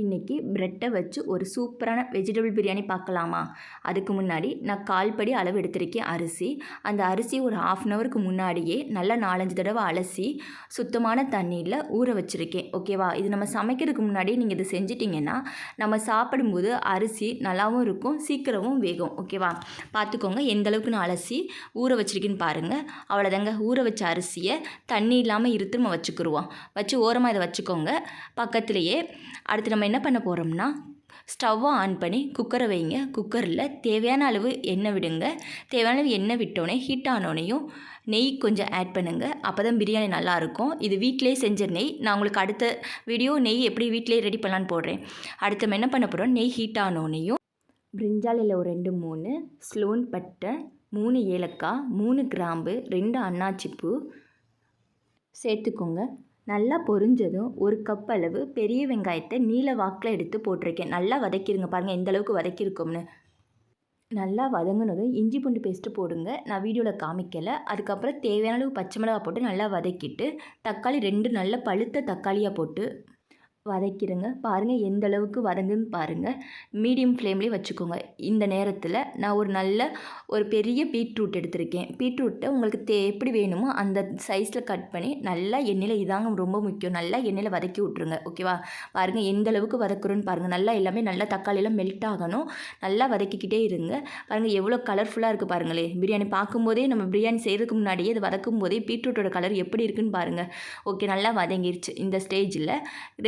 இன்றைக்கி ப்ரெட்டை வச்சு ஒரு சூப்பரான வெஜிடபிள் பிரியாணி பார்க்கலாமா? அதுக்கு முன்னாடி நான் கால்படி அளவு எடுத்திருக்கேன் அரிசி. அந்த அரிசி ஒரு ஆஃப் அன் ஹவருக்கு முன்னாடியே நல்லா நாலஞ்சு தடவை அலசி சுத்தமான தண்ணியில் ஊற வச்சுருக்கேன். ஓகேவா இது நம்ம சமைக்கிறதுக்கு முன்னாடி நீங்கள் இதை செஞ்சிட்டிங்கன்னா நம்ம சாப்பிடும்போது அரிசி நல்லாவும் இருக்கும் சீக்கிரமும் வேகும். ஓகேவா பார்த்துக்கோங்க எந்த அளவுக்கு நான் அலசி ஊற வச்சுருக்கேன்னு பாருங்கள் அவ்வளோதாங்க ஊற வச்ச அரிசியை தண்ணி இல்லாமல் இருத்து நம்ம வச்சுக்கிடுவோம் வச்சு ஓரமாக இதை வச்சுக்கோங்க. பக்கத்துலேயே அடுத்து நம்ம என்ன பண்ண போகிறோம்னா ஸ்டவ்வை ஆன் பண்ணி குக்கரை வைங்க. குக்கரில் தேவையான அளவு எண்ணெய் விடுங்க. தேவையான அளவு எண்ணெய் விட்டோடனே ஹீட் ஆனோடனையும் நெய் கொஞ்சம் ஆட் பண்ணுங்கள் அப்போ தான் பிரியாணி நல்லாயிருக்கும். இது வீட்டிலே செஞ்ச நெய். நான் உங்களுக்கு அடுத்த வீடியோ நெய் எப்படி வீட்டிலே ரெடி பண்ணலான்னு போடுறேன். அடுத்த நம்ம என்ன பண்ண போகிறோம் நெய் ஹீட் ஆனோடனையும் பிரிஞ்சாலையில் ஒரு ரெண்டு மூணு ஸ்லோன் பட்டை மூணு ஏலக்காய் மூணு கிராம்பு ரெண்டு அன்னாச்சிப்பூ சேர்த்துக்கோங்க. நல்லா பொரிஞ்சதும் ஒரு கப் அளவு பெரிய வெங்காயத்தை நீல வாக்கில் எடுத்து போட்டிருக்கேன். நல்லா வதக்கிடுங்க பாருங்கள் எந்தளவுக்கு வதக்கியிருக்கோம்னு நல்லா வதங்கினதும் இஞ்சி பூண்டு பேஸ்ட்டு போடுங்க. நான் வீடியோவில் காமிக்கலை. அதுக்கப்புறம் தேவையான அளவு பச்சை மிளகா போட்டு நல்லா வதக்கிட்டு தக்காளி ரெண்டு நல்ல பழுத்த தக்காளியாக போட்டு வதக்கிடுங்க. பாருங்கள் எந்த அளவுக்கு வதங்குன்னு பாருங்கள் மீடியம் ஃப்ளேம்லேயே வச்சுக்கோங்க. இந்த நேரத்தில் நான் ஒரு நல்ல ஒரு பெரிய பீட்ரூட் எடுத்திருக்கேன். பீட்ரூட்டை உங்களுக்கு தே எப்படி வேணுமோ அந்த சைஸில் கட் பண்ணி நல்லா எண்ணெயில் இதாங்க ரொம்ப முக்கியம். நல்லா எண்ணெயில் வதக்கி விட்ருங்க ஓகேவா? பாருங்கள் எந்த அளவுக்கு வதக்குறோன்னு பாருங்கள் நல்லா எல்லாமே நல்லா தக்காளியெல்லாம் மெல்ட் ஆகணும். நல்லா வதக்கிக்கிட்டே இருங்க. பாருங்கள் எவ்வளோ கலர்ஃபுல்லாக இருக்குது பாருங்களே. பிரியாணி பார்க்கும்போதே நம்ம பிரியாணி செய்கிறதுக்கு முன்னாடியே அது வதக்கும் போதே பீட்ரூட்டோட கலர் எப்படி இருக்குன்னு பாருங்கள் ஓகே நல்லா வதங்கிருச்சு. இந்த ஸ்டேஜில்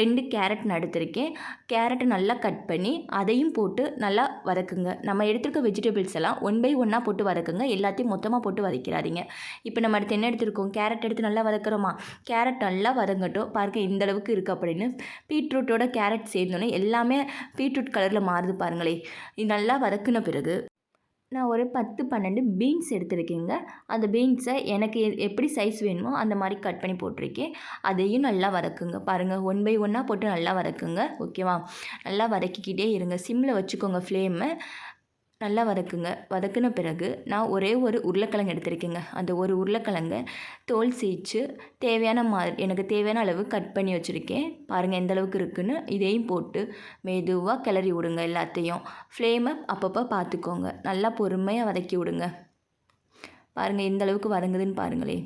ரெண்டு கேரட் நடுத்திருக்கேன் கேரட்டை நல்லா கட் பண்ணி அதையும் போட்டு நல்லா வதக்குங்க. நம்ம எடுத்துருக்க வெஜிடபிள்ஸ் எல்லாம் ஒன் பை ஒன்னாக போட்டு வதக்குங்க. எல்லாத்தையும் மொத்தமாக போட்டு வதக்கிறாதீங்க. இப்போ நம்ம அடுத்து என்ன எடுத்துருக்கோம்? கேரட் எடுத்து நல்லா வதக்குறோமா? கேரட் நல்லா வதங்கட்டும். பாருங்க இந்த அளவுக்கு இருக்குது அப்படின்னு. பீட்ரூட்டோட கேரட் சேர்ந்தோன்னே எல்லாமே பீட்ரூட் கலரில் மாறுது பாருங்களே. இது நல்லா வதக்குன பிறகு நான் ஒரு பத்து பன்னெண்டு பீன்ஸ் எடுத்திருக்கேங்க. அந்த பீன்ஸை எனக்கு எப்படி சைஸ் வேணுமோ அந்த மாதிரி கட் பண்ணி போட்டிருக்கேன். அதையும் நல்லா வதக்குங்க. பாருங்கள் ஒன் பை ஒன்னாக போட்டு நல்லா வதக்குங்க. ஓகேவா நல்லா வதக்கிக்கிட்டே இருங்க. சிம்மில் வச்சுக்கோங்க ஃப்ளேமை நல்லா வதக்குங்க. வதக்குன பிறகு நான் ஒரே ஒரு உருளைக்கிழங்கு எடுத்திருக்கேங்க. அந்த ஒரு உருளைக்கிழங்கை தோல் சீச்சு தேவையான மா எனக்கு தேவையான அளவு கட் பண்ணி வச்சுருக்கேன். பாருங்கள் எந்த அளவுக்கு இருக்குன்னு இதையும் போட்டு மெதுவாக கிளறி விடுங்க எல்லாத்தையும். ஃப்ளேமை அப்பப்போ பார்த்துக்கோங்க நல்லா பொறுமையாக வதக்கி விடுங்க. பாருங்கள் எந்த அளவுக்கு வதங்குதுன்னு பாருங்களே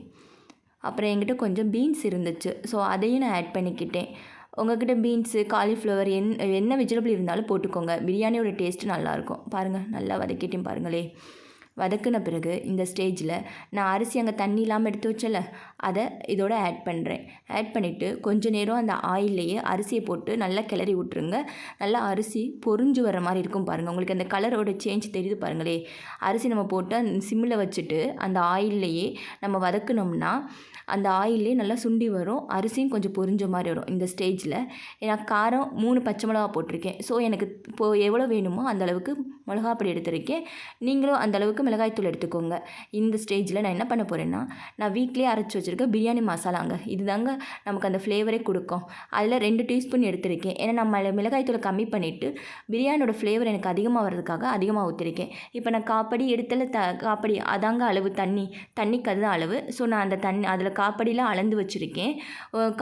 அப்புறம் என்கிட்ட கொஞ்சம் பீன்ஸ் இருந்துச்சு. ஸோ அதையும் நான் ஆட் பண்ணிக்கிட்டேன். உங்ககிட்ட பீன்ஸு காலிஃப்ளவர் என் என்ன வெஜிடபிள் இருந்தாலும் போட்டுக்கோங்க. பிரியாணியோட டேஸ்ட்டு நல்லாயிருக்கும். பாருங்கள் நல்லா வதக்கிட்டேன் பாருங்களே. வதக்குன பிறகு இந்த ஸ்டேஜில் நான் அரிசி அங்கே தண்ணி இல்லாமல் எடுத்து வச்சல அதை இதோட ஆட் பண்ணுறேன் ஆட் பண்ணிவிட்டு கொஞ்சம் நேரம் அந்த ஆயில்லையே அரிசியை போட்டு நல்லா கிளறி விட்ருங்க நல்லா அரிசி பொரிஞ்சு வர மாதிரி இருக்கும் பாருங்கள் உங்களுக்கு அந்த கலரோட சேஞ்ச் தெரியுது பாருங்களே. அரிசி நம்ம போட்டு சிம்மில் வச்சுட்டு அந்த ஆயில்லையே நம்ம வதக்குனோம்னா அந்த ஆயிலே நல்லா சுண்டி வரும். அரிசியும் கொஞ்சம் பொரிஞ்ச மாதிரி வரும் இந்த ஸ்டேஜில் நான் காரம் மூணு பச்சை மிளகா போட்டிருக்கேன். ஸோ எனக்கு இப்போது எவ்வளோ வேணுமோ அந்த அளவுக்கு மிளகாப்பொடி எடுத்திருக்கேன். நீங்களும் அந்தளவுக்கு அளவுக்கு மிளகாய்த்தூள் எடுத்துக்கோங்க. இந்த ஸ்டேஜில் நான் என்ன பண்ண போகிறேன்னா நான் வீட்லேயே அரைச்சி வச்சுருக்க பிரியாணி மசாலாங்க இதுதாங்க நமக்கு அந்த ஃப்ளேவரே கொடுக்கும். அதில் ரெண்டு டீஸ்பூன் எடுத்திருக்கேன். ஏன்னா நம்ம மிளகாய்த்தூளை கம்மி பண்ணிவிட்டு பிரியாணியோட ஃப்ளேவர் எனக்கு அதிகமாக வர்றதுக்காக அதிகமாக ஊற்றிருக்கேன் இப்போ நான் காப்படி எடுத்தல த காப்படி அதாங்க அளவு தண்ணி. தண்ணிக்கு அதுதான் அளவு. ஸோ நான் அந்த தண்ணி அதில் காப்படிலாம் அளந்து வச்சுருக்கேன்.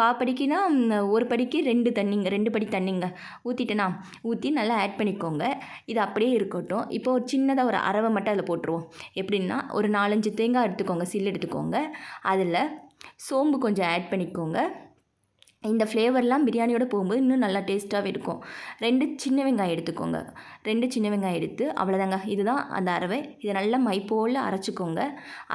காப்படிக்குனா ஒரு படிக்கு ரெண்டு தண்ணிங்க ரெண்டு படி தண்ணிங்க ஊற்றிட்டேனா ஊற்றி நல்லா ஆட் பண்ணிக்கோங்க. இது அப்படியே இருக்கட்டும். இப்போ ஒரு சின்னதாக ஒரு அரவை மட்டும் அதில் போட்டுருவோம். எப்படின்னா ஒரு நாலஞ்சு தேங்காய் எடுத்துக்கோங்க சில்லு எடுத்துக்கோங்க. அதில் சோம்பு கொஞ்சம் ஆட் பண்ணிக்கோங்க. இந்த ஃப்ளேவர்லாம் பிரியாணியோட போகும்போது இன்னும் நல்லா டேஸ்ட்டாகவே இருக்கும். ரெண்டு சின்ன வெங்காயம் எடுத்துக்கோங்க. ரெண்டு சின்ன வெங்காயம் எடுத்து அவ்வளோதாங்க இதுதான் அந்த அரவை இதை நல்லா மை போல் அரைச்சிக்கோங்க.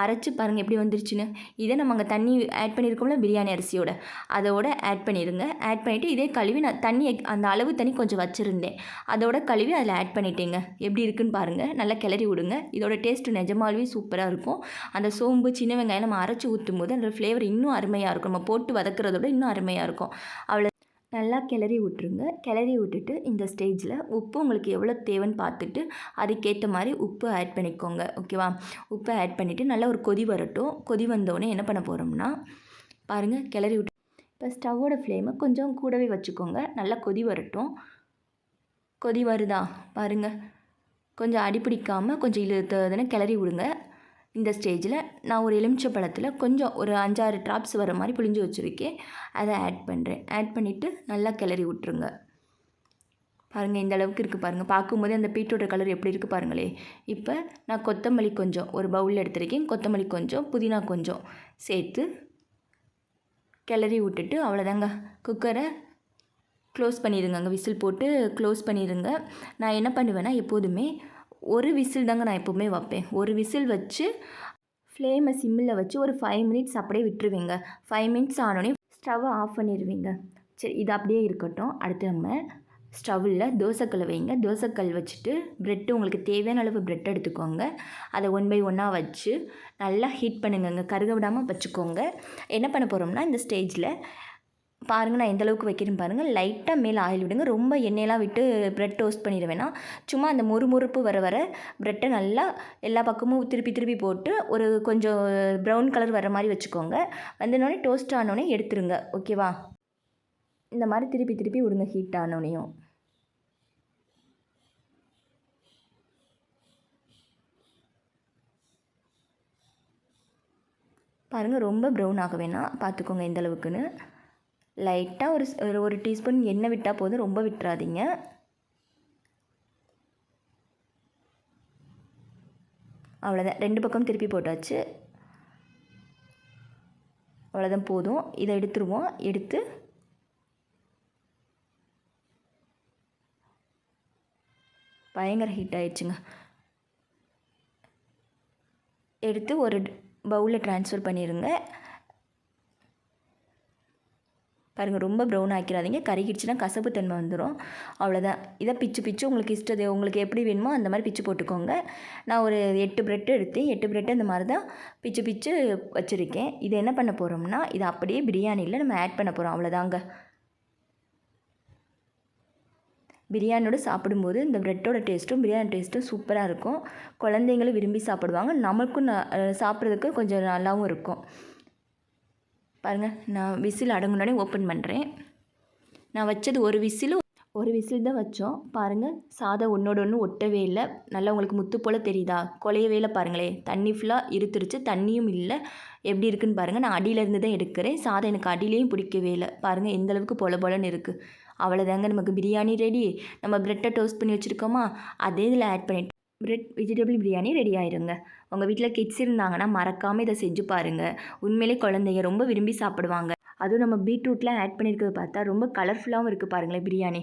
அரைச்சி பாருங்கள் எப்படி வந்துருச்சுன்னு. இதை நம்ம அங்கே தண்ணி ஆட் பண்ணியிருக்கோம்ல பிரியாணி அரிசியோட. அதோட ஆட் பண்ணிடுங்க ஆட் பண்ணிவிட்டு இதே கழுவி நான் தண்ணி அந்த அளவு தண்ணி கொஞ்சம் வச்சுருந்தேன். அதோட கழுவி அதில் ஆட் பண்ணிட்டேங்க. எப்படி இருக்குன்னு பாருங்கள் நல்லா கிளறி விடுங்க. இதோட டேஸ்ட்டு நிஜமாலுமே சூப்பராக இருக்கும். அந்த சோம்பு சின்ன வெங்காயம் நம்ம அரைச்சி ஊற்றும் போது அந்த ஃப்ளேவர் இன்னும் அருமையாக இருக்கும். நம்ம போட்டு வதக்குறத விட இன்னும் அருமையாக இருக்கும். அவ்வளோ நல்லா கிளறி விட்ருங்க கிளறி விட்டுட்டு இந்த ஸ்டேஜில் உப்பு உங்களுக்கு எவ்வளோ தேவைன்னு பார்த்துட்டு அதுக்கேற்ற மாதிரி உப்பு ஆட் பண்ணிக்கோங்க. ஓகேவா உப்பு ஆட் பண்ணிவிட்டு நல்லா ஒரு கொதி வரட்டும். கொதி வந்தோடனே என்ன பண்ண போகிறோம்னா பாருங்கள் கிளறி விட்டு இப்போ ஸ்டவ்வோட ஃப்ளேமை கொஞ்சம் கூடவே வச்சுக்கோங்க. நல்லா கொதி வரட்டும். கொதி வருதா? பாருங்கள் கொஞ்சம் அடி பிடிக்காமல் கொஞ்சம் இழுத்ததுன்னு கிளறி விடுங்க. இந்த ஸ்டேஜில் நான் ஒரு எலுமிச்சை பழத்தில் கொஞ்சம் ஒரு அஞ்சாறு ட்ராப்ஸ் வர மாதிரி புளிஞ்சு வச்சுருக்கேன். அதை ஆட் பண்ணுறேன் ஆட் பண்ணிவிட்டு நல்லா கிளறி விட்ருங்க பாருங்கள் இந்த அளவுக்கு இருக்குது பாருங்கள் பார்க்கும்போது அந்த பீட்ரூட் கலர் எப்படி இருக்குது பாருங்களே. இப்போ நான் கொத்தமல்லி கொஞ்சம் ஒரு பவுலில் எடுத்திருக்கேன். கொத்தமல்லி கொஞ்சம் புதினா கொஞ்சம் சேர்த்து கிளறி விட்டுட்டு அவ்வளோதாங்க. குக்கரை க்ளோஸ் பண்ணிடுங்க விசில் போட்டு க்ளோஸ் பண்ணிடுங்க. நான் என்ன பண்ணுவேன்னா எப்போதுமே ஒரு விசில் தாங்க நான் எப்போவுமே வைப்பேன். ஒரு விசில் வச்சு ஃப்ளேமை சிம்மில் வச்சு ஒரு ஃபைவ் மினிட்ஸ் அப்படியே விட்டுருவீங்க. ஃபைவ் மினிட்ஸ் ஆனோடனே ஸ்டவ்வை ஆஃப் பண்ணிடுவீங்க சரி இது அப்படியே இருக்கட்டும். அடுத்து நம்ம ஸ்டவ்வில் தோசைக்கல் வைங்க. தோசைக்கல் வச்சுட்டு ப்ரெட்டு உங்களுக்கு தேவையான அளவு ப்ரெட் எடுத்துக்கோங்க. அதை ஒன் பை ஒன்னாக வச்சு நல்லா ஹீட் பண்ணுங்கங்க. கருக விடாமல் வச்சுக்கோங்க. என்ன பண்ண போகிறோம்னா இந்த ஸ்டேஜில் பாருங்கள் நான் எந்தளவுக்கு வைக்கிறேன் பாருங்கள் லைட்டாக மேலே ஆயில் விடுங்க. ரொம்ப எண்ணெயெல்லாம் விட்டு ப்ரெட் டோஸ்ட் பண்ணிட வேணாம். சும்மா அந்த முறுமுறுப்பு வர வர ப்ரெட்டை நல்லா எல்லா பக்கமும் திருப்பி திருப்பி போட்டு ஒரு கொஞ்சம் ப்ரௌன் கலர் வர மாதிரி வச்சுக்கோங்க. வந்தோடனே டோஸ்ட் ஆனோடனே எடுத்துருங்க. ஓகேவா இந்த மாதிரி திருப்பி திருப்பி விடுங்க ஹீட் ஆனோடனையும் பாருங்கள் ரொம்ப ப்ரௌன் ஆக வேணாம். பார்த்துக்கோங்க எந்தளவுக்குன்னு லைட்டாக ஒரு ஒரு ஒரு டீஸ்பூன் எண்ணெய் விட்டால் போதும். ரொம்ப விட்டுறாதீங்க. அவ்வளோதான் ரெண்டு பக்கம் திருப்பி போட்டாச்சு. அவ்வளோதான் போதும். இதை எடுத்துருவோம். எடுத்து பயங்கர ஹீட் ஆயிடுச்சுங்க. எடுத்து ஒரு பவுலில் ட்ரான்ஸ்ஃபர் பண்ணிடுங்க பாருங்கள் ரொம்ப ப்ரௌன் ஆக்கிடாதீங்க. கருகிடுச்சுன்னா கசப்பு தன்மை வந்துடும் அவ்வளோதான் இதை பிச்சு பிச்சு உங்களுக்கு இஷ்டது உங்களுக்கு எப்படி வேணுமோ அந்த மாதிரி பிச்சு போட்டுக்கோங்க. நான் ஒரு எட்டு பிரெட்டு எடுத்தேன் எட்டு ப்ரெட்டு அந்த மாதிரி தான் பிச்சு பிச்சு வச்சுருக்கேன். இதை என்ன பண்ண போகிறோம்னா இதை அப்படியே பிரியாணியில் நம்ம ஆட் பண்ண போகிறோம் அவ்வளோதாங்க பிரியாணியோடு சாப்பிடும்போது இந்த ப்ரெட்டோட டேஸ்ட்டும் பிரியாணி டேஸ்ட்டும் சூப்பராக இருக்கும். குழந்தைங்களும் விரும்பி சாப்பிடுவாங்க. நமக்கும் சாப்பிட்றதுக்கு கொஞ்சம் நல்லாவும் இருக்கும். பாருங்கள் நான் விசில் அடங்குனோடனே ஓப்பன் பண்ணுறேன் நான் வச்சது ஒரு விசிலும் ஒரு விசில் தான் வச்சோம். பாருங்கள் சாதம் ஒன்றோட ஒன்று ஒட்டவே இல்லை. நல்லா உங்களுக்கு முத்து போல் தெரியுதா? குலையவே இல்லை பாருங்களேன் தண்ணி ஃபுல்லாக இருத்துருச்சு தண்ணியும் இல்லை. எப்படி இருக்குன்னு பாருங்கள் நான் அடியிலேருந்து தான் எடுக்கிறேன். சாதம் எனக்கு அடியிலையும் பிடிக்கவே இல்லை. பாருங்கள் எந்த அளவுக்கு பொல பொலன்னு இருக்குது அவ்வளோதாங்க நமக்கு பிரியாணி ரெடி நம்ம ப்ரெட்டை டோஸ்ட் பண்ணி வச்சுருக்கோமா? அதே இதில் ஆட் பண்ணிட்டு ரெட் வெஜிடபிள் பிரியாணி ரெடி ஆயிருங்க. உங்கள் வீட்டில் கிட்ஸ் இருந்தாங்கன்னா மறக்காமல் இதை செஞ்சு பாருங்கள் உண்மையிலே குழந்தைங்க ரொம்ப விரும்பி சாப்பிடுவாங்க. அதுவும் நம்ம பீட்ரூட்லாம் ஆட் பண்ணியிருக்கிறது பார்த்தா ரொம்ப கலர்ஃபுல்லாகவும் இருக்குது பாருங்களேன் பிரியாணி.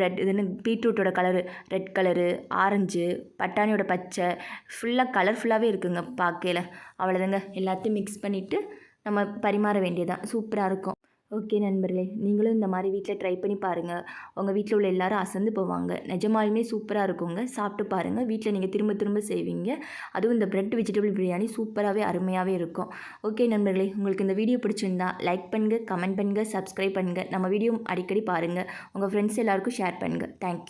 ரெட் இதுன்னு பீட்ரூட்டோட கலரு ரெட் கலரு ஆரஞ்சு பட்டாணியோட பச்சை ஃபுல்லாக கலர்ஃபுல்லாகவே இருக்குங்க பார்க்கையில் அவ்வளோதாங்க எல்லாத்தையும் மிக்ஸ் பண்ணிவிட்டு நம்ம பரிமாற வேண்டியதான் சூப்பராக இருக்கும். ஓகே நண்பர்களே நீங்களும் இந்த மாதிரி வீட்டில் ட்ரை பண்ணி பாருங்கள் உங்கள் வீட்டில் உள்ள எல்லாரும் அசந்து போவாங்க. நிஜமாலுமே சூப்பராக இருக்குங்க. சாப்பிட்டு பாருங்கள் வீட்டில் நீங்கள் திரும்ப திரும்ப செய்வீங்க. அதுவும் இந்த ப்ரெட் வெஜிடபிள் பிரியாணி சூப்பராகவே அருமையாகவே இருக்கும். ஓகே நண்பர்களே உங்களுக்கு இந்த வீடியோ பிடிச்சிருந்தா லைக் பண்ணுங்கள் கமெண்ட் பண்ணுங்கள் சப்ஸ்கிரைப் பண்ணுங்கள் நம்ம வீடியோ அடிக்கடி பாருங்கள் உங்கள் ஃப்ரெண்ட்ஸ் எல்லாருக்கும் ஷேர் பண்ணுங்கள் தேங்க்யூ